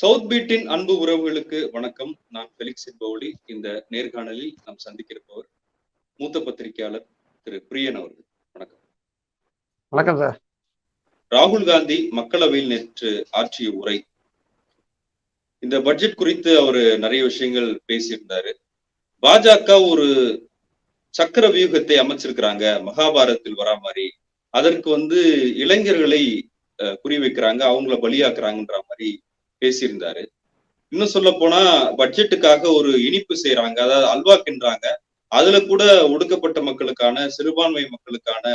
South பீட்டின் அன்பு உறவுகளுக்கு வணக்கம். நான் ஃபெலிக்ஸ் பவுலி இந்த நேர்காணலில் நாம் சந்திக்கிறப்பவர் மூத்த பத்திரிகையாளர் திரு பிரியன் அவர்கள். வணக்கம். வணக்கம் சார். ராகுல் காந்தி மக்களவையில் நேற்று ஆற்றிய உரை. இந்த பட்ஜெட் குறித்து அவர் நிறைய விஷயங்கள் பேசியிருந்தாரு. பாஜக ஒரு சக்கர வியூகத்தை அமைச்சிருக்கிறாங்க. மகாபாரத்தில் வரா மாதிரி. அதற்கு வந்து இளைஞர்களை குறிவைக்கிறாங்க. அவங்கள பலியாக்குறாங்கன்ற மாதிரி பேசியிருந்தாரு. இன்னும் சொல்ல போனா பட்ஜெட்டுக்காக ஒரு இனிப்பு செய்யறாங்க அதாவது அல்வா அதுல கூட ஒடுக்கப்பட்ட மக்களுக்கான சிறுபான்மை மக்களுக்கான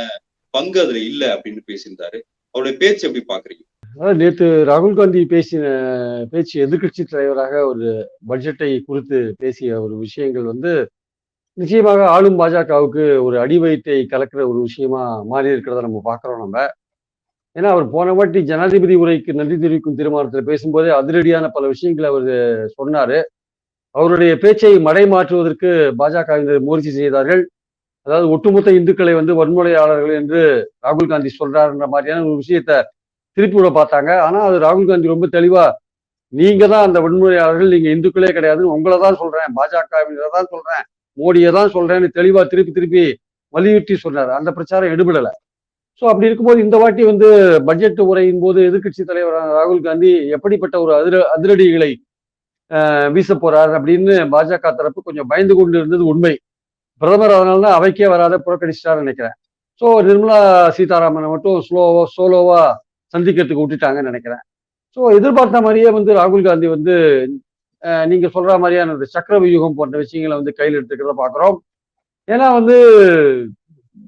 பங்கு அதுல இல்ல அப்படின்னு பேசியிருந்தாரு. அவருடைய பேச்சு எப்படி பாக்குறீங்க? அதாவது நேற்று ராகுல் காந்தி பேசின பேச்சு எதிர்க்கட்சி தலைவராக ஒரு பட்ஜெட்டை குறித்து பேசிய ஒரு விஷயங்கள் வந்து நிச்சயமாக ஆளும் பாஜகவுக்கு ஒரு அடிவயிற்றை கலக்கிற ஒரு விஷயமா மாறி இருக்கிறத நம்ம பார்க்குறோம் நம்ம. ஏன்னா அவர் போன வாட்டி ஜனாதிபதி உரைக்கு நன்றி தெரிவிக்கும் தீர்மானத்தில் பேசும்போதே அதிரடியான பல விஷயங்களை அவர் சொன்னாரு. அவருடைய பேச்சை மடை மாற்றுவதற்கு பாஜகவினர் முயற்சி செய்தார்கள். அதாவது ஒட்டுமொத்த இந்துக்களை வந்து வன்முறையாளர்கள் என்று ராகுல் காந்தி சொல்றாருன்ற மாதிரியான ஒரு விஷயத்த திருப்பி விட பார்த்தாங்க. ஆனா அது ராகுல் காந்தி ரொம்ப தெளிவா நீங்க தான் அந்த வன்முறையாளர்கள் நீங்க இந்துக்களே கிடையாதுன்னு உங்களை தான் சொல்றேன். பாஜகவினரை தான் சொல்றேன். மோடியை தான் சொல்றேன்னு தெளிவா திருப்பி திருப்பி வலியுறுத்தி சொன்னார். அந்த பிரச்சாரம் எடுபடல. ஸோ அப்படி இருக்கும்போது இந்த வாட்டி வந்து பட்ஜெட் உரையின் போது எதிர்க்கட்சி தலைவர் ராகுல் காந்தி எப்படிப்பட்ட ஒரு அதிர அதிரடிகளை வீச போறார் அப்படின்னு பாஜக தரப்பு கொஞ்சம் பயந்து கொண்டு இருந்தது உண்மை. பிரதமர் அதனால தான் அவைக்கே வராத புறக்கணிச்சிட்டாருன்னு நினைக்கிறேன். ஸோ நிர்மலா சீதாராமனை மட்டும் ஸ்லோவா சோலோவா சந்திக்கிறதுக்கு விட்டுட்டாங்கன்னு நினைக்கிறேன். ஸோ எதிர்பார்த்த மாதிரியே வந்து ராகுல் காந்தி வந்து நீங்க சொல்ற மாதிரியான சக்கர வியூகம் போன்ற விஷயங்களை வந்து கையில் எடுத்துக்கிறத பார்க்குறோம். ஏன்னா வந்து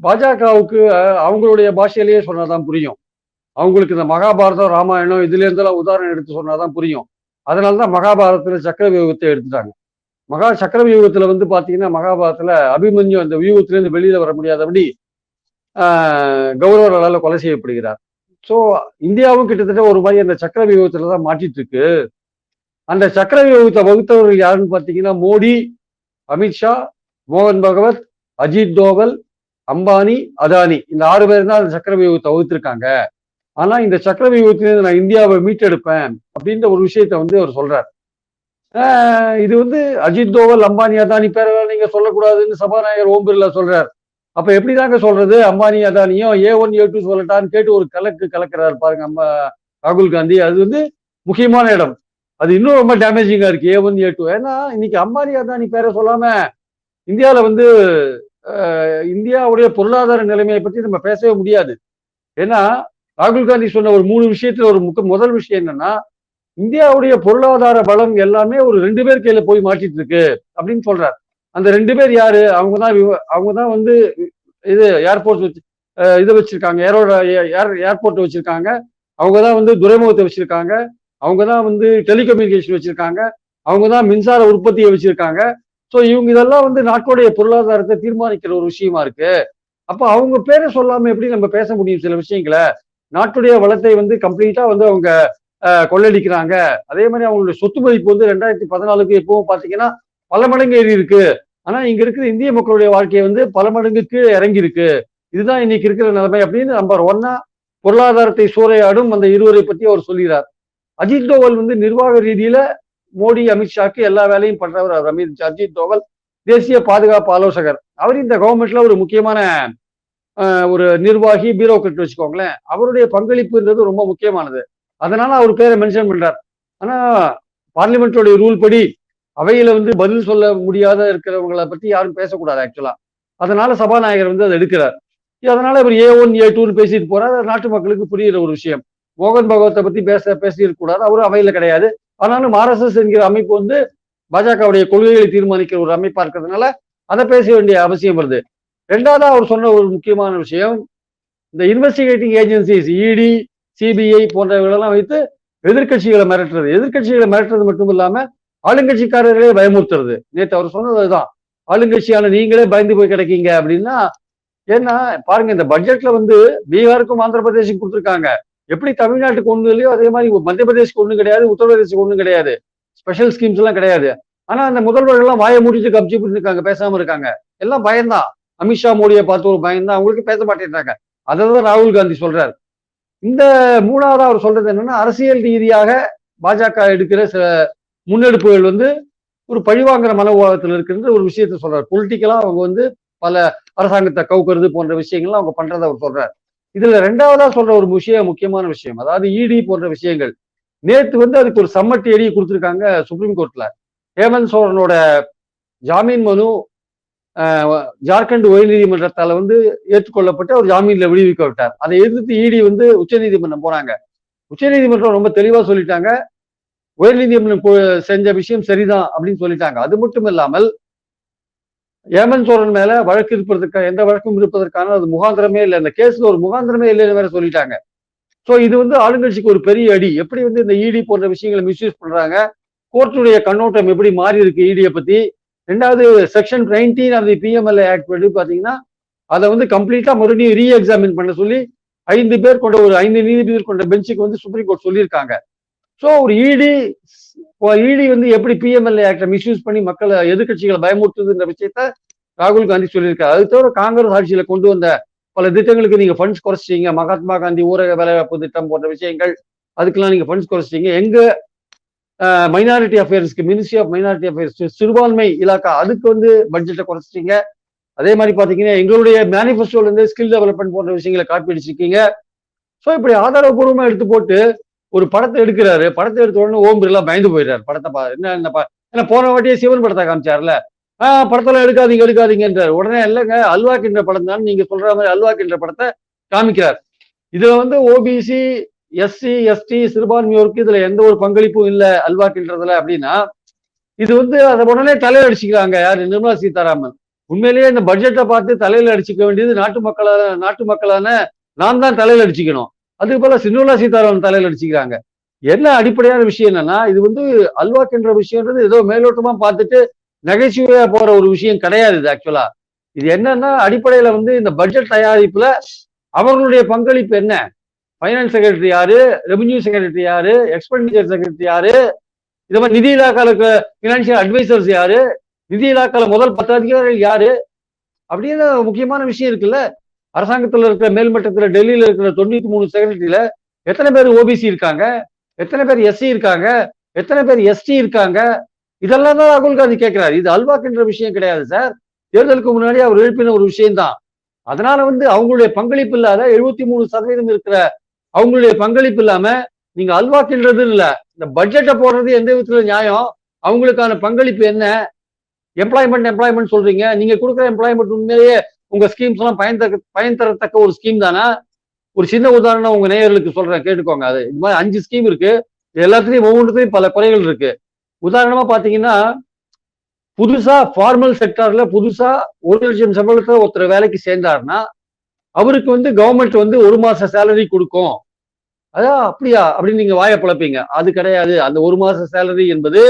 பாஜகவுக்கு அவங்களுடைய பாஷையிலேயே சொன்னாதான் புரியும். அவங்களுக்கு இந்த மகாபாரதம் ராமாயணம் இதுல இருந்தெல்லாம் உதாரணம் எடுத்து சொன்னாதான் புரியும். அதனால தான் மகாபாரதத்துல சக்கர வியூகத்தை எடுத்துட்டாங்க. மகா சக்கர வியூகத்துல வந்து பாத்தீங்கன்னா மகாபாரதத்துல அபிமன்யு அந்த வியூகத்திலேருந்து வெளியில வர முடியாதபடி கௌரவர்களால் கொலை செய்யப்படுகிறார். ஸோ இந்தியாவும் கிட்டத்தட்ட ஒரு மாதிரி அந்த சக்கர வியூகத்துல தான் மாட்டிட்டு இருக்கு அந்த சக்கர வியூகத்தை வகுத்தவர்கள் யாருன்னு பார்த்தீங்கன்னா மோடி அமித்ஷா மோகன் பகவத் அஜித் தோவல் அம்பானி அதானி இந்த ஆறு பேர் தான் அந்த சக்கர வியூகத்தை வகுத்திருக்காங்க. ஆனா இந்த சக்கர வியூகத்திலிருந்து நான் இந்தியாவை மீட்டெடுப்பேன் அப்படின்ற ஒரு விஷயத்த வந்து அவர் சொல்றார். இது வந்து அஜித் தோவல் அம்பானி அதானி பேரெல்லாம் நீங்க சொல்லக்கூடாதுன்னு சபாநாயகர் ஓம் பிர்லா சொல்றார். அப்ப எப்படிதாங்க சொல்றது? அம்பானி அதானியும் ஏ ஒன் ஏ டூ சொல்லட்டான்னு கேட்டு ஒரு கலக்கு கலக்கிறார் பாருங்க அம்மா ராகுல் காந்தி. அது வந்து முக்கியமான இடம். அது இன்னும் ரொம்ப டேமேஜிங்கா இருக்கு. A one A two. ஏன்னா இன்னைக்கு அம்பானி அதானி பேரை சொல்லாம இந்தியாவில் வந்து இந்தியாவுடைய பொருளாதார நிலைமையை பற்றி நம்ம பேசவே முடியாது. ஏன்னா ராகுல் காந்தி சொன்ன ஒரு மூணு விஷயத்துல ஒரு முக்க முதல் விஷயம் என்னன்னா இந்தியாவுடைய பொருளாதார பலம் எல்லாமே ஒரு ரெண்டு பேர் கையில போய் மாட்டிட்டு இருக்கு அப்படின்னு சொல்றார். அந்த ரெண்டு பேர் யாரு? அவங்க தான் அவங்க தான் வந்து இது ஏர்போர்ட் வச்சு இதை வச்சிருக்காங்க. ஏரோட ஏர் ஏர்போர்ட் வச்சிருக்காங்க. அவங்க தான் வந்து துறைமுகத்தை வச்சிருக்காங்க. அவங்க தான் வந்து டெலிகம்யூனிகேஷன் வச்சிருக்காங்க. அவங்க தான் மின்சார உற்பத்தியை வச்சிருக்காங்க. ஸோ இவங்க இதெல்லாம் வந்து நாட்டுடைய பொருளாதாரத்தை தீர்மானிக்கிற ஒரு விஷயமா இருக்கு. அப்போ அவங்க பேரை சொல்லாம எப்படி நம்ம பேச முடியும் சில விஷயங்களை? நாட்டுடைய வளத்தை வந்து கம்ப்ளீட்டா வந்து அவங்க கொள்ளடிக்கிறாங்க. அதே மாதிரி அவங்களுடைய சொத்து மதிப்பு வந்து ரெண்டாயிரத்தி பதினாலுக்கு எப்பவும் பாத்தீங்கன்னா பல மடங்கு ஏறி இருக்கு. ஆனா இங்க இருக்கிற இந்திய மக்களுடைய வாழ்க்கையை வந்து பல மடங்குக்கு இறங்கி இருக்கு. இதுதான் இன்னைக்கு இருக்கிற நிலைமை அப்படின்னு நம்பர் ஒன்னா பொருளாதாரத்தை சூறையாடும் அந்த இருவரை பத்தி அவர் சொல்கிறார் அஜித் தோவல் வந்து நிர்வாக ரீதியில மோடி அமித்ஷாக்கு எல்லா வேலையும் பண்றவர் அமித் அஜித் தோவல் தேசிய பாதுகாப்பு ஆலோசகர். அவர் இந்த கவர்மெண்ட்ல ஒரு முக்கியமான ஒரு நிர்வாகி பியூரோக்ரட் வச்சுக்கோங்களேன். அவருடைய பங்களிப்புன்றது ரொம்ப முக்கியமானது. அதனால அவர் பேரை மென்ஷன் பண்றார். ஆனா பார்லிமெண்டோடைய ரூல் படி அவையில வந்து பதில் சொல்ல முடியாத இருக்கிறவங்கள பத்தி யாரும் பேசக்கூடாது ஆக்சுவலா அதனால சபாநாயகர் வந்து அதை எடுக்கிறார். அதனால இவர் ஏ ஒன் ஏ டூன்னு பேசிட்டு போறாரு. நாட்டு மக்களுக்கு புரியுற ஒரு விஷயம். மோகன் பகவத்தை பத்தி பேச பேசியிருக்க கூடாது. அவரும் அவையில கிடையாது. ஆனாலும் ஆர்எஸ்எஸ் என்கிற அமைப்பு வந்து பாஜகவுடைய கொள்கைகளை தீர்மானிக்கிற ஒரு அமைப்பா இருக்கிறதுனால அதை பேச வேண்டிய அவசியம் வருது. ரெண்டாவதா அவர் சொன்ன ஒரு முக்கியமான விஷயம் இந்த இன்வெஸ்டிகேட்டிங் ஏஜென்சிஸ் இடி சிபிஐ போன்றவர்களெல்லாம் வைத்து எதிர்க்கட்சிகளை மிரட்டுறது. எதிர்க்கட்சிகளை மிரட்டுறது மட்டும் இல்லாம ஆளுங்கட்சிக்காரர்களே பயமுறுத்துறது. நேற்று அவர் சொன்னது அதுதான். ஆளுங்கட்சியான நீங்களே பயந்து போய் கிடைக்கீங்க அப்படின்னா ஏன்னா பாருங்க இந்த பட்ஜெட்ல வந்து பீகாருக்கும் ஆந்திர பிரதேசுக்கும் கொடுத்துருக்காங்க. எப்படி தமிழ்நாட்டுக்கு ஒண்ணு இல்லையோ அதே மாதிரி மத்திய பிரதேசுக்கு ஒண்ணும் கிடையாது உத்தரப்பிரதேசுக்கு ஒண்ணும் கிடையாது. ஸ்பெஷல் ஸ்கீம்ஸ் எல்லாம் கிடையாது. ஆனா அந்த முதல்வர்கள்லாம் வாயை முடிச்சு கப்ஜி இருக்காங்க பேசாம இருக்காங்க. எல்லாம் பயம்தான். அமித்ஷா மோடியை பார்த்து ஒரு பயம்தான். அவங்களுக்கு பேச மாட்டேன்றாங்க. அதை தான் ராகுல் காந்தி சொல்றாரு. இந்த மூணாவது அவர் சொல்றது என்னன்னா அரசியல் ரீதியாக பாஜக எடுக்கிற சில முன்னெடுப்புகள் வந்து ஒரு பழிவாங்கிற மனோபாவத்தில் இருக்கின்ற ஒரு விஷயத்த சொல்றாரு. பொலிட்டிக்கலா அவங்க வந்து பல அரசாங்கத்தை கவுக்கிறது போன்ற விஷயங்கள்லாம் அவங்க பண்றதை அவர் சொல்றாரு. இதுல ரெண்டாவதா சொல்ற ஒரு விஷயம் முக்கியமான விஷயம் அதாவது இடி போன்ற விஷயங்கள். நேத்து வந்து அதுக்கு ஒரு சம்மட்டி எடி கொடுத்துருக்காங்க சுப்ரீம் கோர்ட்ல ஹேமந்த் சோரனோட ஜாமீன் மனு ஆஹ், ஜார்க்கண்ட் உயர்நீதிமன்றத்தால வந்து ஏற்றுக்கொள்ளப்பட்டு அவர் ஜாமீன்ல விடுவிக்க விட்டார். அதை எதிர்த்து இடி வந்து உச்சநீதிமன்றம் போனாங்க உச்சநீதிமன்றம் ரொம்ப தெளிவா சொல்லிட்டாங்க. உயர்நீதிமன்றம் செஞ்ச விஷயம் சரிதான் அப்படின்னு சொல்லிட்டாங்க. அது மட்டும் இல்லாமல் ஏமன் சோழன் மேல வழக்கு இருப்பதற்கு எந்த வழக்கும் இருப்பதற்கான அது முகாந்திரமே இல்லை. இந்த கேஸ்ல ஒரு முகாந்திரமே இல்லைன்னு வேற சொல்லிட்டாங்க. ஸோ இது வந்து ஆளுங்கட்சிக்கு ஒரு பெரிய அடி. எப்படி வந்து இந்த இடி போன்ற விஷயங்களை மிஸ்யூஸ் பண்றாங்க? கோர்ட்டுடைய கண்ணோட்டம் எப்படி மாறி இருக்கு இடியை பத்தி? ரெண்டாவது section nineteen of the PMLA act படி பாத்தீங்கன்னா அதை வந்து கம்ப்ளீட்டா மறுபடியும் ரீ எக்ஸாமின் பண்ண சொல்லி ஐந்து பேர் கொண்ட ஒரு ஐந்து நீதிபதிகள் கொண்ட பெஞ்சுக்கு வந்து சுப்ரீம் கோர்ட் சொல்லியிருக்காங்க. ஸோ ஒரு இடி இடி வந்து எப்படி பிஎம்எல்ஏ ஆக்டை மிஸ்யூஸ் பண்ணி மக்களை எதிர்க்கட்சிகளை பயமுறுத்துதுன்ற விஷயத்த ராகுல் காந்தி சொல்லியிருக்காரு. அது தவிர காங்கிரஸ் ஆட்சியில கொண்டு வந்த பல திட்டங்களுக்கு நீங்க ஃபண்ட்ஸ் குறைச்சிட்டீங்க. மகாத்மா காந்தி ஊரக வேலைவாய்ப்பு திட்டம் போன்ற விஷயங்கள் அதுக்கெல்லாம் நீங்க ஃபண்ட்ஸ் குறைச்சிட்டீங்க. எங்க மைனாரிட்டி அஃபேர்ஸ்க்கு மினிஸ்ட்ரி ஆஃப் மைனாரிட்டி அஃபேர்ஸ் சிறுபான்மை இலாக்கா அதுக்கு வந்து பட்ஜெட்டை குறைச்சிட்டீங்க. அதே மாதிரி பாத்தீங்கன்னா எங்களுடைய மேனிஃபெஸ்டோல இருந்து ஸ்கில் டெவலப்மெண்ட் போன்ற விஷயங்களை காப்பி அடிச்சிருக்கீங்க. ஸோ இப்படி ஆதாரபூர்வமா எடுத்து போட்டு ஒரு படத்தை எடுக்கிறாரு. படத்தை எடுத்த உடனே ஓம் பிர்லா பயந்து போயிடுறாரு. படத்தை பா என்ன என்ன பா ஏன்னா போன வாட்டியே சிவன் படத்தை காமிச்சார்ல. ஆஹ் படத்தெல்லாம் எடுக்காதீங்க எடுக்காதீங்கன்றார் உடனே இல்லைங்க அல்வா கின்ற படம் தான் நீங்க சொல்ற மாதிரி அல்வா கின்ற படத்தை காமிக்கிறார். இதுல வந்து ஓபிசி எஸ்சி எஸ்டி சிறுபான்மையோருக்கு இதுல எந்த ஒரு பங்களிப்பும் இல்லை அல்வா கின்றதுல அப்படின்னா இது வந்து அதை உடனே தலையில அடிச்சுக்கிறாங்க யாரு? நிர்மலா சீதாராமன். உண்மையிலேயே இந்த பட்ஜெட்டை பார்த்து தலையில அடிச்சுக்க வேண்டியது நாட்டு மக்களான நாட்டு மக்களான நான் தான் தலையில அடிச்சுக்கணும். அதுக்கு போல நிர்மலா சீதாராமன் தலையில அடிச்சுக்கிறாங்க என்ன அடிப்படையான விஷயம் என்னன்னா இது வந்து அல்வாக்கின்ற விஷயம்ன்றது ஏதோ மேலோட்டமா பார்த்துட்டு நகைச்சுவையா போற ஒரு விஷயம் கிடையாது இது ஆக்சுவலா இது என்னன்னா அடிப்படையில வந்து இந்த பட்ஜெட் தயாரிப்புல அவர்களுடைய பங்களிப்பு என்ன? ஃபைனான்ஸ் செக்ரட்டரி யாரு? ரெவன்யூ செக்ரட்டரி யாரு? எக்ஸ்பெண்டிச்சர் செக்ரட்டரி யாரு? இது மாதிரி நிதி இலாக்காலுக்கு பினான்சியல் அட்வைசர்ஸ் யாரு? நிதி இலாக்கால முதல் பத்து அதிகாரிகள் யாரு அப்படின்னு முக்கியமான விஷயம் இருக்குல்ல. அரசாங்கத்தில் இருக்கிற மேல்மட்டத்தில் டெல்லியில் இருக்கிற தொண்ணூத்தி மூணு செக்ரட்டரியில எத்தனை பேர் ஓபிசி இருக்காங்க? எத்தனை பேர் எஸ்சி இருக்காங்க? எத்தனை பேர் எஸ்டி இருக்காங்க? இதெல்லாம் தான் ராகுல் காந்தி கேட்கிறாரு. இது அல்வாக்குன்ற விஷயம் கிடையாது சார். தேர்தலுக்கு முன்னாடி அவர் எழுப்பின ஒரு விஷயம்தான். அதனால வந்து அவங்களுடைய பங்களிப்பு இல்லாத எழுபத்தி மூணு சதவீதம் இருக்கிற அவங்களுடைய பங்களிப்பு இல்லாம நீங்க அல்வாக்குன்றது இல்ல. இந்த பட்ஜெட்டை போடுறது எந்த விதத்துல நியாயம்? அவங்களுக்கான பங்களிப்பு என்ன? எம்ப்ளாய்மெண்ட் எம்ப்ளாய்மெண்ட் சொல்றீங்க. நீங்க கொடுக்குற எம்ப்ளாய்மெண்ட் உண்மையிலேயே உங்க ஸ்கீம்ஸ் எல்லாம் பயன் தக்க பயன் தரத்தக்க ஒரு ஸ்கீம் தானே? ஒரு சின்ன உதாரணம் உங்க நேயர்களுக்கு சொல்றேன் கேட்டுக்கோங்க அது. இது மாதிரி அஞ்சு ஸ்கீம் இருக்கு. எல்லாத்துலயும் ஒவ்வொன்றுத்தையும் பல குறைகள் இருக்கு. உதாரணமா பாத்தீங்கன்னா புதுசா ஃபார்மல் செக்டார்ல புதுசா ஒரு லட்சம் சம்பளத்துல ஒருத்தர் வேலைக்கு சேர்ந்தாருன்னா அவருக்கு வந்து கவர்மெண்ட் வந்து ஒரு மாச சேலரி கொடுக்கும். அதான் அப்படியா? அப்படின்னு நீங்க வாயை பிழப்பீங்க அது கிடையாது. அந்த ஒரு மாச சேலரி என்பது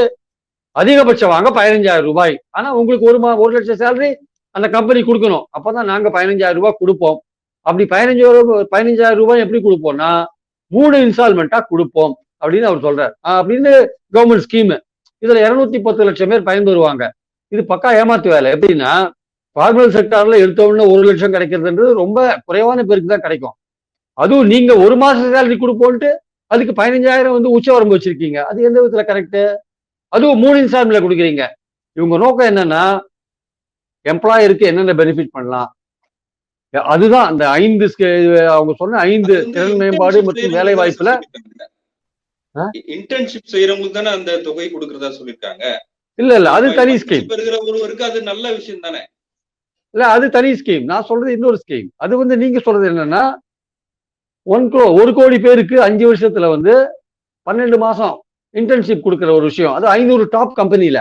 அதிகபட்சம் வாங்க பதினஞ்சாயிரம் ரூபாய். ஆனா உங்களுக்கு ஒரு மா ஒரு லட்சம் சேலரி அந்த கம்பெனி கொடுக்கணும். அப்பதான் நாங்க பதினஞ்சாயிரம் ரூபாய் கொடுப்போம். அப்படி பதினஞ்சாயிரம் ரூபாய் பதினஞ்சாயிரம் ரூபாய் எப்படி கொடுப்போம்னா மூணு இன்ஸ்டால்மெண்ட்டா கொடுப்போம் அப்படின்னு அவர் சொல்றாரு. ஆஹ் அப்படின்னு கவர்மெண்ட் ஸ்கீமு இதுல இருநூத்தி பத்து லட்சம் பேர் பயன்பெறுவாங்க. இது பக்கா ஏமாத்து வேலை. எப்படின்னா ஃபார்மல் செக்டார்ல எடுத்தோம்னா ஒரு லட்சம் கிடைக்கிறதுன்றது ரொம்ப குறைவான பேருக்கு தான் கிடைக்கும். அதுவும் நீங்க ஒரு மாசம் சேலரி கொடுப்போன்ட்டு அதுக்கு பதினஞ்சாயிரம் வந்து உச்சவரம்பு வச்சிருக்கீங்க. அது எந்த விதத்துல கரெக்டு அதுவும் மூணு இன்ஸ்டால்மெண்ட்ல கொடுக்குறீங்க. இவங்க நோக்கம் என்னன்னா எம்ப்ளாயருக்கு என்னென்ன பெனிஃபிட் பண்ணலாம்? அதுதான் அந்த ஐந்து அவங்க சொன்ன ஐந்து திறன் மேம்பாடு மற்றும் வேலை வாய்ப்புல? இன்டர்ன்ஷிப் செய்யறவங்களுக்கு தானே அந்த தொகை கொடுக்கறதா சொல்லிருக்காங்க. இல்ல இல்ல அது தனி ஸ்கீம் இருக்கிற ஒருவருக்கு அது நல்ல விஷயம் தானே. இல்ல அது தனி ஸ்கீம் நான் சொல்றது இன்னொரு ஸ்கீம் அது வந்து நீங்க சொல்றது என்னன்னா ஒன் கோ ஒரு கோடி பேருக்கு அஞ்சு வருஷத்துல வந்து பன்னெண்டு மாசம் இன்டர்ன்ஷிப் கொடுக்குற ஒரு விஷயம். அது ஐநூறு டாப் கம்பெனில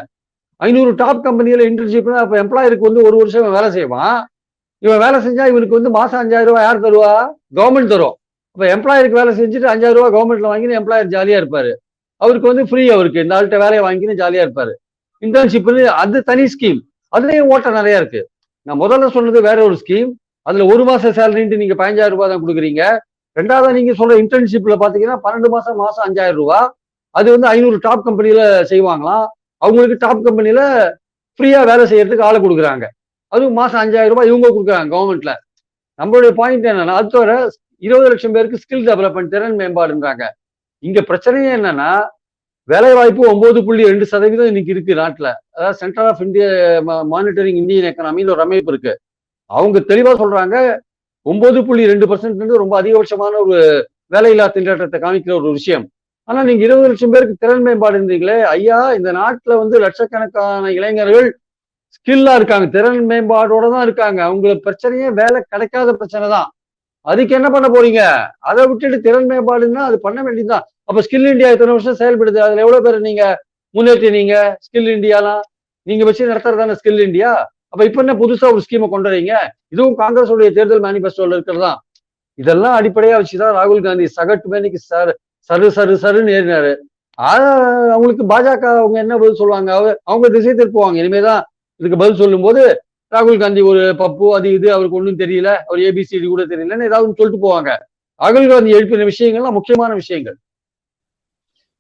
ஐநூறு டாப் கம்பெனியில இன்டர்ன்ஷிப்னா அப்போ எம்ப்ளாயருக்கு வந்து ஒரு வருஷம் இவன் வேலை செய்வான். இவன் வேலை செஞ்சா இவனுக்கு வந்து மாசம் அஞ்சாயிரம் ரூபாய் யார் தருவா? கவர்மெண்ட் தரும். அப்போ எம்ப்ளாயருக்கு வேலை செஞ்சுட்டு அஞ்சாயிரம் ரூபாய் கவர்மெண்ட்ல வாங்கினு எம்ப்ளாயர் ஜாலியா இருப்பாரு. அவருக்கு வந்து ஃப்ரீ அவருக்கு. இந்த ஆள்கிட்ட வேலையை வாங்கினு ஜாலியா இருப்பாரு. இன்டர்ன்ஷிப்னு அது தனி ஸ்கீம் அதுலயும் ஓட்டம் நிறைய இருக்கு. நான் முதல்ல சொன்னது வேற ஒரு ஸ்கீம் அதுல ஒரு மாதம் சேலரின்ட்டு நீங்க பதினஞ்சாயிரம் ரூபாய் தான் கொடுக்குறீங்க. ரெண்டாவது நீங்க சொல்ற இன்டர்ன்ஷிப்ல பாத்தீங்கன்னா பன்னெண்டு மாசம் மாசம் அஞ்சாயிரம் ரூபாய். அது வந்து ஐநூறு டாப் கம்பெனியில் செய்வாங்களாம். அவங்களுக்கு டாப் கம்பெனியில ஃப்ரீயா வேலை செய்யறதுக்கு ஆளை கொடுக்குறாங்க. அதுவும் மாசம் அஞ்சாயிரம் ரூபாய் இவங்க கொடுக்குறாங்க கவர்மெண்ட்ல நம்மளுடைய பாயிண்ட் என்னன்னா அது தவிர இருபது லட்சம் பேருக்கு ஸ்கில் டெவலப்மெண்ட் திறன் மேம்பாடுன்றாங்க. இங்க பிரச்சனையே என்னன்னா வேலை வாய்ப்பு ஒன்பது புள்ளி ரெண்டு சதவீதம் இன்னைக்கு இருக்கு நாட்டுல. அதாவது centre of India monitoring Indian எக்கனாமின்னு ஒரு அமைப்பு இருக்கு. அவங்க தெளிவா சொல்றாங்க ஒன்பது புள்ளி ரெண்டு பர்சன்ட் ரொம்ப அதிகபட்சமான ஒரு வேலையில்லா திண்டாட்டத்தை காமிக்கிற ஒரு விஷயம். ஆனா நீங்க இருபது லட்சம் பேருக்கு திறன் மேம்பாடு இருந்தீங்களே ஐயா இந்த நாட்டுல வந்து லட்சக்கணக்கான இளைஞர்கள் ஸ்கில்லா இருக்காங்க திறன் மேம்பாடோட தான் இருக்காங்க. அவங்களுக்கு பிரச்சனையே வேலை கிடைக்காத பிரச்சனை தான். அதுக்கு என்ன பண்ண போறீங்க? அதை விட்டுட்டு திறன் மேம்பாடுன்னா அது பண்ண வேண்டியதுதான். அப்ப ஸ்கில் இந்தியா இத்தனை வருஷம் செயல்படுது அதுல எவ்வளவு பேர் நீங்க முன்னேற்றினீங்க ஸ்கில் இந்தியாலாம் நீங்க வச்சு நடத்துறதான ஸ்கில் இந்தியா? அப்ப இப்ப என்ன புதுசா ஒரு ஸ்கீமை கொண்டு வரீங்க? இதுவும் காங்கிரஸ் உடைய தேர்தல் மேனிபெஸ்டோல இருக்கிறதா இதெல்லாம் அடிப்படையா வச்சுதான் ராகுல் காந்தி சகட்டு மேனிக்கு சார் சரு சரு சருன்னு ஏறினாரு. ஆனா அவங்களுக்கு பாஜக அவங்க என்ன பதில் சொல்லுவாங்க? அவங்க திசை திருப்புவாங்க. இனிமேதான் இதுக்கு பதில் சொல்லும்போது ராகுல் காந்தி ஒரு பப்பு அது இது அவருக்கு ஒன்றும் தெரியல. அவர் ஏபிசிடி கூட தெரியலன்னு ஏதாவது சொல்லிட்டு போவாங்க. ராகுல் காந்தி எழுப்பின விஷயங்கள்லாம் முக்கியமான விஷயங்கள்.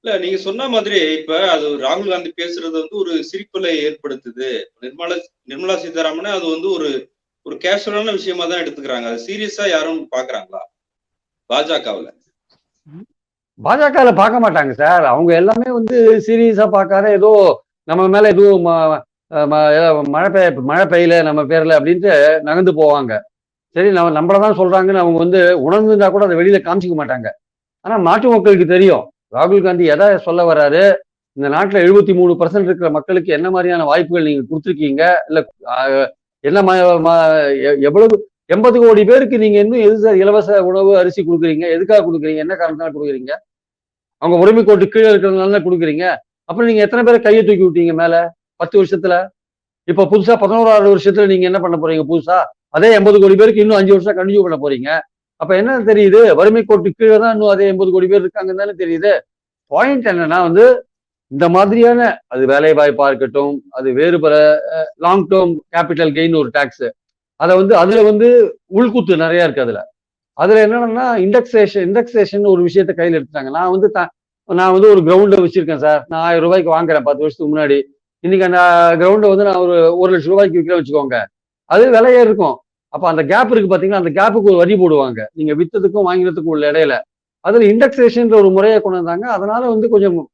இல்ல நீங்க சொன்ன மாதிரி இப்ப அது ராகுல் காந்தி பேசுறது வந்து ஒரு சிரிப்பலை ஏற்படுத்துது. நிர்மலா நிர்மலா சீதாராமனே அது வந்து ஒரு ஒரு கேஷுவலான விஷயமா தான் எடுத்துக்கிறாங்க. அது சீரியஸா யாரும் பாக்குறாங்களா? பாஜகவுல. பாஜகல பார்க்க மாட்டாங்க சார். அவங்க எல்லாமே வந்து சீரியஸா பார்க்காத ஏதோ நம்ம மேல எதுவும் ம- ம- ஏதோ மழை பெய்ய மழை பெய்யல நம்ம பேர்ல அப்படின்ட்டு நகர்ந்து போவாங்க. சரி நம்ம நம்மளதான் சொல்றாங்கன்னு அவங்க வந்து உணர்ந்துருந்தா கூட அதை வெளியில காமிச்சிக்க மாட்டாங்க. ஆனா நாட்டு மக்களுக்கு தெரியும். ராகுல் காந்தி எதை சொல்ல வர்றாரு இந்த நாட்டில் எழுபத்தி மூணு பர்சன்ட் இருக்கிற மக்களுக்கு என்ன மாதிரியான வாய்ப்புகள் நீங்க கொடுத்துருக்கீங்க? இல்ல என்ன எ- எவ்வளவு எண்பது கோடி பேருக்கு நீங்க இன்னும் எது சார் இலவச உணவு அரிசி கொடுக்குறீங்க? எதுக்காக கொடுக்குறீங்க? என்ன காரணத்தால கொடுக்குறீங்க? அவங்க உரிமை கோட்டு கீழே இருக்கிறதுனால கொடுக்குறீங்க. அப்புறம் நீங்க எத்தனை பேரை கையை தூக்கி விட்டீங்க மேல? பத்து வருஷத்துல? இப்ப புதுசா பதினோராறு வருஷத்துல நீங்க என்ன பண்ண போறீங்க புதுசா? அதே எண்பது கோடி பேருக்கு இன்னும் அஞ்சு வருஷம் கண்டினியூ பண்ண போறீங்க. அப்ப என்ன தெரியுது? வறுமை கோட்டு கீழே தான் இன்னும் அதே எண்பது கோடி பேர் இருக்காங்கன்னு தானே தெரியுது. பாயிண்ட் என்னன்னா வந்து இந்த மாதிரியான அது வேலை வாய்ப்பா இருக்கட்டும் அது வேறு பல லாங் டேர்ம் கேபிட்டல் கெயின் ஒரு டேக்ஸ் அதை வந்து அதுல வந்து உள்கூத்து நிறைய இருக்கு அதுல. அதுல என்னன்னா இண்டெக்ஸேஷன் இண்டெக்ஸேஷன் ஒரு விஷயத்த கையில் எடுத்துட்டாங்க. நான் வந்து த- நான் வந்து ஒரு கிரவுண்டை வச்சிருக்கேன் சார். நான் ஆயிரம் ரூபாய்க்கு வாங்குறேன் பத்து வருஷத்துக்கு முன்னாடி. இன்னைக்கு அந்த கிரவுண்டை வந்து நான் ஒரு ஒரு லட்சம் ரூபாய்க்கு விற்கிறேன் வச்சுக்கோங்க. அது விலையே இருக்கும். அப்ப அந்த கேப் இருக்கு பாத்தீங்கன்னா அந்த கேப்புக்கு ஒரு வரி போடுவாங்க. நீங்க வித்ததுக்கும் வாங்கினதுக்கும் உள்ள இடையில. அதுல இண்டக்ஸேஷன் ஒரு முறையை கொண்டு வந்தாங்க. அதனால வந்து கொஞ்சம்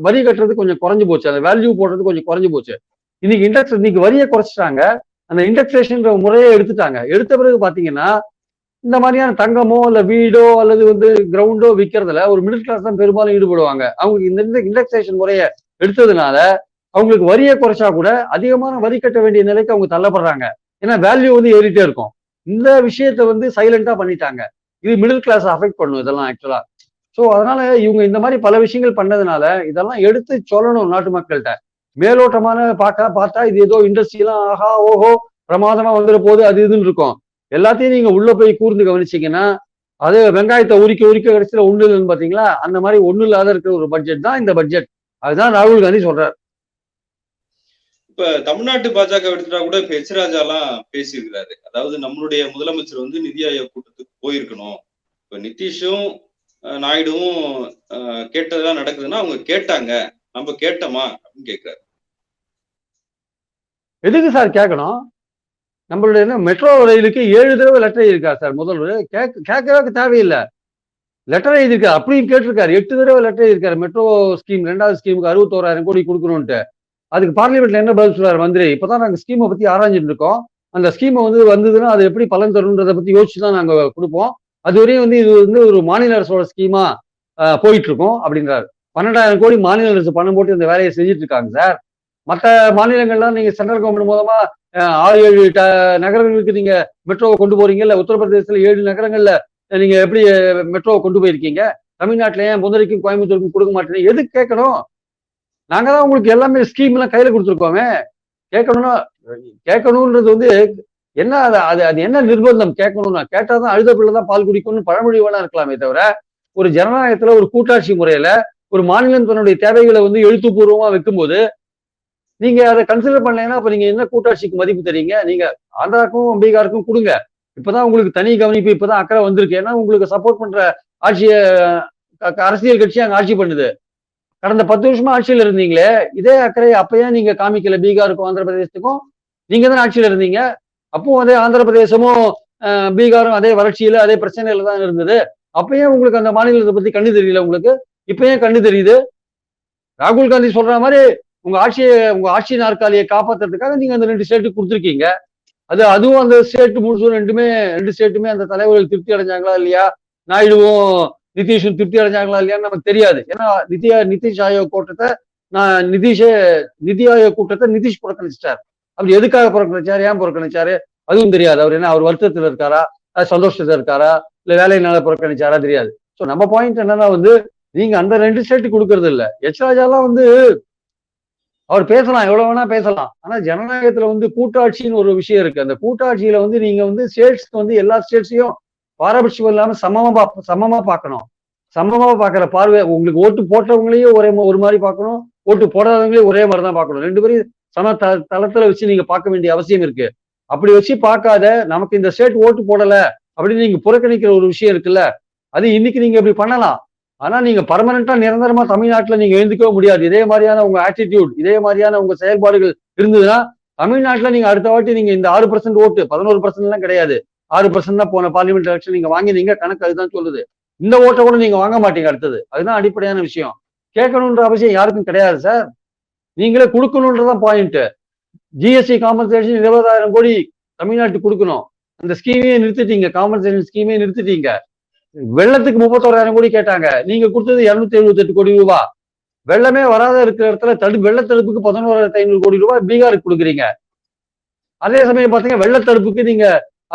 வரி கட்டுறது கொஞ்சம் குறைஞ்சு போச்சு. அந்த வேல்யூ போடுறது கொஞ்சம் குறைஞ்சு போச்சு. இன்னைக்கு இண்டெக்ஸ் இன்னைக்கு வரியை குறைச்சிட்டாங்க. அந்த இண்டெக்ஸேஷன் முறையை எடுத்துட்டாங்க. எடுத்த பிறகு பாத்தீங்கன்னா இந்த மாதிரியான தங்கமோ இல்ல வீடோ அல்லது வந்து கிரவுண்டோ விற்கிறதுல ஒரு மிடில் கிளாஸ் தான் பெரும்பாலும் ஈடுபடுவாங்க. அவங்களுக்கு இந்த இண்டெக்ஸேஷன் முறையை எடுத்ததுனால அவங்களுக்கு வரியை குறைச்சா கூட அதிகமான வரி கட்ட வேண்டிய நிலைக்கு அவங்க தள்ளப்படுறாங்க. ஏன்னா வேல்யூ வந்து ஏறிட்டே இருக்கும். இந்த விஷயத்த வந்து சைலண்டா பண்ணிட்டாங்க. இது மிடில் கிளாஸ் அஃபெக்ட் பண்ணும் இதெல்லாம் ஆக்சுவலா ஸோ அதனால இவங்க இந்த மாதிரி பல விஷயங்கள் பண்ணதுனால இதெல்லாம் எடுத்து சொல்லணும் நாட்டு மக்கள்கிட்ட. மேலோட்டமான பார்க்க பார்த்தா இது ஏதோ இண்டஸ்ட்ரியெல்லாம் ஆஹா ஓஹோ பிரமாதமா வந்துட போகுது அது இதுன்னு இருக்கும். எல்லாத்தையும் நீங்க உள்ள போய் கூர்ந்து கவனிச்சீங்கன்னா அது வெங்காயத்தை உரிக்க உரிக்க கடைசியில ஒண்ணு இல்லைன்னு பாத்தீங்களா? அந்த மாதிரி ஒண்ணு இல்லாத இருக்கிற ஒரு பட்ஜெட் தான் இந்த பட்ஜெட் அதுதான் ராகுல் காந்தி சொல்றாரு. இப்ப தமிழ்நாட்டு பாஜக எடுத்துட்டா கூட இப்ப எச் ராஜா எல்லாம் பேசியிருக்கிறாரு. அதாவது நம்மளுடைய முதலமைச்சர் வந்து நிதி ஆயோக் கூட்டத்துக்கு போயிருக்கணும். இப்ப நிதிஷும் நாயுடுவும் கேட்டதெல்லாம் நடக்குதுன்னா அவங்க கேட்டாங்க. நம்ம கேட்டோமா? அப்படின்னு கேக்குறாரு. எதுக்கு சார் கேட்கணும்? நம்மளுடைய என்ன மெட்ரோ ரயிலுக்கு ஏழு தடவை லெட்டர் எழுதியிருக்காரு சார் முதல்வர் கேட்க கேட்கறதுக்கு தேவையில்லை. லெட்டர் எழுதியிருக்காரு. அப்படியும் கேட்டிருக்காரு. எட்டு தடவை லெட்டர் எழுதியிருக்காரு. மெட்ரோ ஸ்கீம் ரெண்டாவது ஸ்கீமுக்கு அறுபத்தோராயிரம் கோடி கொடுக்கணும்ட்டு அதுக்கு பார்லிமெண்ட்ல என்ன பதில் சொல்றாரு மந்திரி? இப்பதான் நாங்க ஸ்கீமை பத்தி ஆராய்ஞ்சிட்டு இருக்கோம். அந்த ஸ்கீமை வந்து வந்ததுன்னா அது எப்படி பலன் தரும்ன்றதை பத்தி யோசிச்சு தான் நாங்க கொடுப்போம். அது வரையும் வந்து இது வந்து ஒரு மாநில அரசோட ஸ்கீமா போயிட்டு இருக்கோம் அப்படின்றாரு. பன்னெண்டாயிரம் கோடி மாநில அரசு பணம் போட்டு இந்த வேலையை செஞ்சுட்டு இருக்காங்க சார் மற்ற மாநிலங்கள்லாம் நீங்க சென்ட்ரல் கவர்மெண்ட் மூலமா ஆறு ஏழு ட- நகரங்களுக்கு நீங்க மெட்ரோவை கொண்டு போறீங்க இல்ல உத்தரப்பிரதேசத்துல ஏழு நகரங்கள்ல நீங்க எப்படி மெட்ரோவை கொண்டு போயிருக்கீங்க? தமிழ்நாட்டில் ஏன் முதலைக்கும் கோயம்புத்தூருக்கும் கொடுக்க மாட்டேங்க எது கேட்கணும்? நாங்க தான் உங்களுக்கு எல்லாமே ஸ்கீம் எல்லாம் கையில கொடுத்துருக்கோமே. கேட்கணும்னா கேட்கணும்ன்றது வந்து என்ன அது அது அது என்ன நிர்பந்தம்? கேட்கணும்னா கேட்டாதான் அழுத பிள்ளை தான் பால் குடிக்கணும்னு பழமொழி வேணா இருக்கலாமே தவிர ஒரு ஜனநாயகத்துல ஒரு கூட்டாட்சி முறையில ஒரு மாநிலம் தன்னுடைய தேவைகளை வந்து எழுத்துப்பூர்வமா வைக்கும்போது நீங்க அதை கன்சிடர் பண்ணலைன்னா அப்ப நீங்க என்ன கூட்டாட்சிக்கு மதிப்பு தரீங்க? நீங்க ஆந்திராக்கும் பீகாருக்கும் கொடுங்க. இப்பதான் உங்களுக்கு தனி கவனிப்பு இப்பதான் அக்கறை வந்திருக்கு. ஏன்னா உங்களுக்கு சப்போர்ட் பண்ற ஆட்சிய அரசியல் கட்சி அங்க ஆட்சி பண்ணுது. கடந்த பத்து வருஷமா ஆட்சியில இருந்தீங்களே இதே அக்கறை அப்பயே நீங்க காமிக்கல. பீகாருக்கும் ஆந்திர பிரதேசத்துக்கும் நீங்க தான் ஆட்சியில இருந்தீங்க. அப்போ அதே ஆந்திர பிரதேசமும் பீகாரும் அதே வறட்சியில அதே பிரச்சனையில தான் இருந்தது. அப்பயே உங்களுக்கு அந்த மாநிலத்தை பத்தி கண்ணு தெரியல உங்களுக்கு. இப்பயே கண்ணு தெரியுது. ராகுல் காந்தி சொல்ற மாதிரி உங்க ஆட்சியை உங்க ஆட்சி நாற்காலியை காப்பாத்துறதுக்காக நீங்க அந்த ரெண்டு ஸ்டேட்டுக்கு கொடுத்துருக்கீங்க. அது அதுவும் அந்த ஸ்டேட் முழுசும் ரெண்டுமே ரெண்டு ஸ்டேட்டுமே அந்த தலைவர்கள் திருப்தி அடைஞ்சாங்களா இல்லையா? நாயுடுவும் நிதிஷும் திருப்தி அடைஞ்சாங்களா இல்லையான்னு நமக்கு தெரியாது. ஏன்னா நிதி நிதிஷ் ஆயோக் கூட்டத்தை நான் நிதிஷே நிதி ஆயோக் கூட்டத்தை நிதிஷ் புறக்கணிச்சிட்டார். அப்படி எதுக்காக புறக்கணிச்சாரு? ஏன் புறக்கணிச்சாரு? அதுவும் தெரியாது. அவர் என்ன அவர் வருத்தத்துல இருக்காரா? சந்தோஷத்துல இருக்காரா? இல்ல வேலையினால புறக்கணிச்சாரா தெரியாது. ஸோ நம்ம பாயிண்ட் என்னன்னா வந்து நீங்க அந்த ரெண்டு ஸ்டேட் கொடுக்கறது இல்ல எச் ராஜாலாம் வந்து அவர் பேசலாம் எவ்வளவு வேணா பேசலாம். ஆனா ஜனநாயகத்துல வந்து கூட்டாட்சின்னு ஒரு விஷயம் இருக்கு. அந்த கூட்டாட்சியில வந்து நீங்க வந்து ஸ்டேட்ஸ்க்கு வந்து எல்லா ஸ்டேட்ஸையும் பாரபட்சம் இல்லாம சமமா பா சமமா பார்க்கணும். சமமா பார்க்குற பார்வை உங்களுக்கு ஓட்டு போட்டவங்களையும் ஒரே ஒரு மாதிரி பார்க்கணும். ஓட்டு போடாதவங்களையும் ஒரே மாதிரி தான் பார்க்கணும். ரெண்டு பேரும் சம த தளத்துல வச்சு நீங்க பார்க்க வேண்டிய அவசியம் இருக்கு. அப்படி வச்சு பார்க்காத நமக்கு இந்த ஸ்டேட் ஓட்டு போடல அப்படின்னு நீங்க புறக்கணிக்கிற ஒரு விஷயம் இருக்குல்ல அது இன்னைக்கு நீங்க இப்படி பண்ணலாம். ஆனா நீங்க பர்மனண்டா நிரந்தரமா தமிழ்நாட்டுல நீங்க எழுந்துக்கவே முடியாது. இதே மாதிரியான உங்க ஆட்டிடியூட் இதே மாதிரியான உங்க செயல்பாடுகள் இருந்ததுன்னா தமிழ்நாட்டுல நீங்க அடுத்த வாட்டி நீங்க இந்த ஆறு பர்சன்ட் ஓட்டு பதினோரு பர்சன்ட் எல்லாம் கிடையாது. ஆறு பர்சன்ட் தான் போன பார்லிமெண்ட் எலெக்ஷன் நீங்க வாங்கினீங்க கணக்கு அதுதான் சொல்லுது. இந்த ஓட்டை கூட நீங்க வாங்க மாட்டீங்க அடுத்தது. அதுதான் அடிப்படையான விஷயம். கேட்கணுன்ற அவசியம் யாருக்கும் கிடையாது சார் நீங்களே கொடுக்கணுன்றதான் பாயிண்ட் ஜிஎஸ்டி காம்பன்சேஷன் இருபதாயிரம் கோடி தமிழ்நாட்டுக்கு கொடுக்கணும். அந்த ஸ்கீமையே நிறுத்திட்டீங்க. காம்பன்சேஷன் ஸ்கீமே நிறுத்திட்டீங்க. வெள்ளத்துக்கு முப்பத்தோராயிரம் கோடி கேட்டாங்க. நீங்க கொடுத்தது இருநூத்தி எழுபத்தி எட்டு கோடி ரூபா. வெள்ளமே வராத இருக்கிற இடத்துல தடு வெள்ளத்தடுப்புக்கு பதினோராயிரத்தி ஐநூறு கோடி ரூபாய் பீகாருக்கு கொடுக்குறீங்க. அதே சமயம் பாத்தீங்கன்னா வெள்ளத்தடுப்புக்கு நீங்க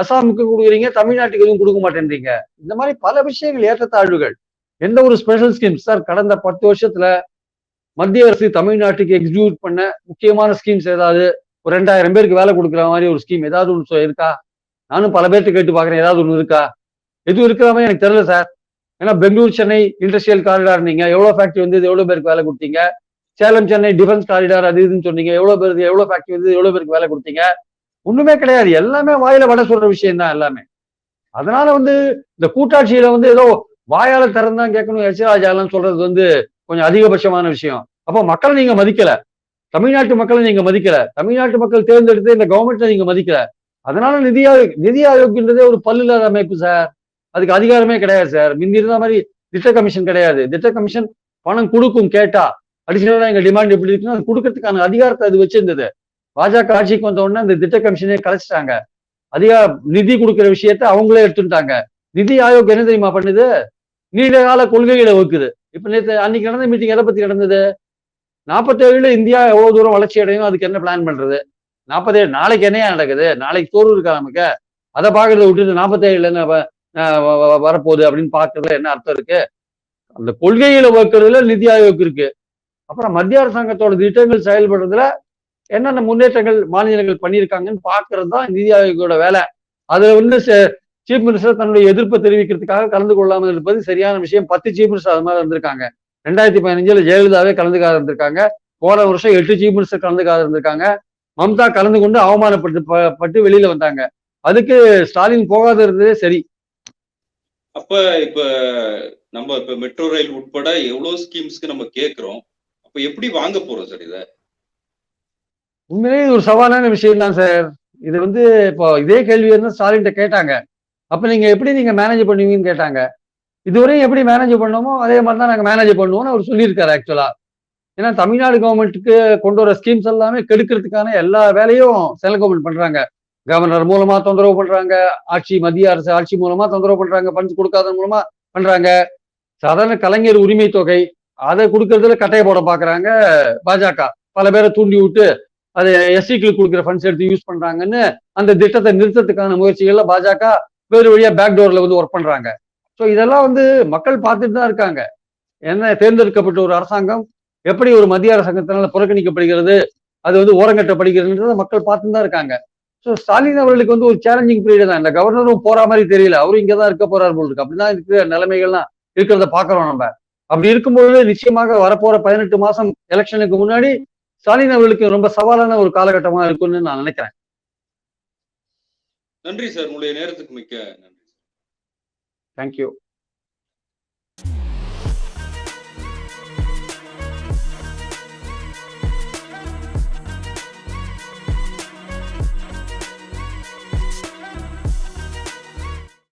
அசாமுக்கு கொடுக்குறீங்க தமிழ்நாட்டுக்கு எதுவும் கொடுக்க மாட்டேன்றீங்க. இந்த மாதிரி பல விஷயங்கள் ஏற்றத்தாழ்வுகள். எந்த ஒரு ஸ்பெஷல் ஸ்கீம் சார் கடந்த பத்து வருஷத்துல மத்திய அரசு தமிழ்நாட்டுக்கு எக்ஸிக்யூட் பண்ண முக்கியமான ஸ்கீம்ஸ் ஏதாவது? ஒரு ரெண்டாயிரம் பேருக்கு வேலை கொடுக்குற மாதிரி ஒரு ஸ்கீம் ஏதாவது ஒன்று இருக்கா? நானும் பல பேர்த்து கேட்டு பார்க்குறேன் ஏதாவது ஒன்று இருக்கா? எதுவும் இருக்கிற மாதிரி எனக்கு தெரியல சார் ஏன்னா பெங்களூர் சென்னை இண்டஸ்ட்ரியல் காரிடார் நீங்க எவ்வளோ ஃபேக்டரி வந்து எவ்வளோ பேருக்கு வேலை கொடுத்தீங்க? சேலம் சென்னை டிஃபென்ஸ் காரிடார் அது இதுன்னு சொன்னீங்க. எவ்வளோ பேருக்கு எவ்வளோ ஃபேக்டரி வந்து எவ்வளோ பேருக்கு வேலை கொடுத்தீங்க? ஒண்ணுமே கிடையாது. எல்லாமே வாயில வட சொல்ற விஷயம் தான் எல்லாமே. அதனால வந்து இந்த கூட்டாட்சியில வந்து ஏதோ வாயால திறந்தான் கேட்கணும் எச்ராஜாலாம் சொல்றது வந்து கொஞ்சம் அதிகபட்சமான விஷயம். அப்போ மக்களை நீங்க மதிக்கல. தமிழ்நாட்டு மக்களை நீங்க மதிக்கல. தமிழ்நாட்டு மக்கள் தேர்ந்தெடுத்து இந்த கவர்மெண்ட்டை நீங்க மதிக்கல. அதனால நிதி ஆயோக் நிதி ஆயோக்ன்றதே ஒரு பல்லில்லாத அமைப்பு சார் அதுக்கு அதிகாரமே கிடையாது சார். முந்தி இருந்த மாதிரி திட்ட கமிஷன் கிடையாது. திட்ட கமிஷன் பணம் கொடுக்கும் கேட்டா அடிஷனலா எங்க டிமாண்ட் எப்படி இருக்குன்னா அது கொடுக்கறதுக்கான அதிகாரத்தை அது வச்சிருந்தது. பாஜக ஆட்சிக்கு வந்த உடனே அந்த திட்ட கமிஷனே கலைச்சிட்டாங்க. அதிகார நிதி கொடுக்கிற விஷயத்த அவங்களே எடுத்துட்டாங்க. நிதி ஆயோக் என்ன தெரியுமா பண்ணுது? நீண்ட கால கொள்கைகளை வகுக்குது. இப்ப நேற்று அன்னைக்கு நடந்த மீட்டிங் எதை பத்தி நடந்தது? நாற்பத்தேழுல இந்தியா எவ்வளவு தூரம் வளர்ச்சி அடையும் அதுக்கு என்ன பிளான் பண்றது? நாற்பத்தேழு நாளைக்கு என்னையா நடக்குது? நாளைக்கு சோறு இருக்கா நமக்கு? அதை பாக்குறத விட்டுட்டு நாற்பத்தேழுல என்ன வரப்போகுது அப்படின்னு பார்க்கறதுல என்ன அர்த்தம் இருக்கு? அந்த கொள்கைகளை வைக்கிறதுல நிதி ஆயோக் இருக்கு. அப்புறம் மத்திய அரசாங்கத்தோட திட்டங்கள் செயல்படுறதுல என்னென்ன முன்னேற்றங்கள் மாநிலங்கள் பண்ணியிருக்காங்கன்னு பார்க்கறது தான் நிதி ஆயோக்கோட வேலை. அதுல வந்து சீஃப் மினிஸ்டர் தன்னுடைய எதிர்ப்பை தெரிவிக்கிறதுக்காக கலந்து கொள்ளாமல் இருப்பது சரியான விஷயம். பத்து சீஃப் மினிஸ்டர் அது மாதிரி இருந்திருக்காங்க. ரெண்டாயிரத்தி பதினஞ்சுல ஜெயலலிதாவே கலந்துக்காத இருந்திருக்காங்க. போன வருஷம் எட்டு சீஃப் மினிஸ்டர் கலந்துக்காத இருந்திருக்காங்க. மம்தா கலந்து கொண்டு அவமானப்பட்டு ப- பட்டு வெளியில வந்தாங்க. அதுக்கு ஸ்டாலின் போகாத இருந்ததே சரி. அப்ப இப்ப நம்ம இப்ப மெட்ரோ ரயில் உட்பட எவ்வளவு ஸ்கீம்ஸ்க்கு நம்ம கேட்கிறோம் அப்ப எப்படி வாங்க போறோம் சார் இத? உண்மையிலேயே ஒரு சவாலான விஷயம் தான் சார் இது வந்து இப்போ இதே கேள்வி வந்து ஸ்டாலின் கேட்டாங்க. அப்ப நீங்க எப்படி நீங்க மேனேஜ் பண்ணுவீங்கன்னு கேட்டாங்க. இதுவரையும் எப்படி மேனேஜ் பண்ணோமோ அதே மாதிரி தான் நாங்க மேனேஜ் பண்ணுவோம்னு அவர் சொல்லியிருக்காரு ஆக்சுவலா ஏன்னா தமிழ்நாடு கவர்மெண்ட்டுக்கு கொண்டு வர ஸ்கீம்ஸ் எல்லாமே கெடுக்கிறதுக்கான எல்லா வேலையும் சென்ட்ரல் கவர்மெண்ட் பண்றாங்க. கவர்னர் மூலமா தொந்தரவு பண்றாங்க ஆட்சி மத்திய அரசு ஆட்சி மூலமா தொந்தரவு பண்றாங்க பஞ்சு கொடுக்காத மூலமா பண்றாங்க. சாதாரண கலைஞர் உரிமை தொகை அதை கொடுக்கறதுல கட்டையை போட பாக்குறாங்க பாஜக. பல பேரை தூண்டி விட்டு அது எஸ்சிகளுக்கு கொடுக்குற ஃபண்ட்ஸ் எடுத்து யூஸ் பண்றாங்கன்னு அந்த திட்டத்தை நிறுத்தத்துக்கான முயற்சிகள்ல பாஜக வேறு வழியா பேக் டோர்ல வந்து ஒர்க் பண்றாங்க. ஸோ இதெல்லாம் வந்து மக்கள் பார்த்துட்டு தான் இருக்காங்க. என்ன தேர்ந்தெடுக்கப்பட்ட ஒரு அரசாங்கம் எப்படி ஒரு மத்திய அரசாங்கத்தினால புறக்கணிக்கப்படுகிறது அது வந்து ஓரங்கட்டப்படுகிறதுன்றத மக்கள் பார்த்துட்டு தான் இருக்காங்க. ஸோ ஸ்டாலின் அவர்களுக்கு வந்து ஒரு சேலஞ்சிங் பீரியட் தான். இந்த கவர்னரும் போற மாதிரி தெரியல. அவரும் இங்கே தான் இருக்க போறாரு போல் இருக்கு. அப்படிதான் இருக்கிற நிலைமைகள்லாம் இருக்கிறத பார்க்குறோம் நம்ம. அப்படி இருக்கும்பொழுது நிச்சயமாக வரப்போற பதினெட்டு மாசம் எலெக்ஷனுக்கு முன்னாடி ஸ்டாலின் அவர்களுக்கு ரொம்ப சவாலான ஒரு காலகட்டமா இருக்கும்னு நான் நினைக்கிறேன். நன்றி சார். உங்களுடைய நேரத்துக்கு மிக்க நன்றி தேங்க்யூ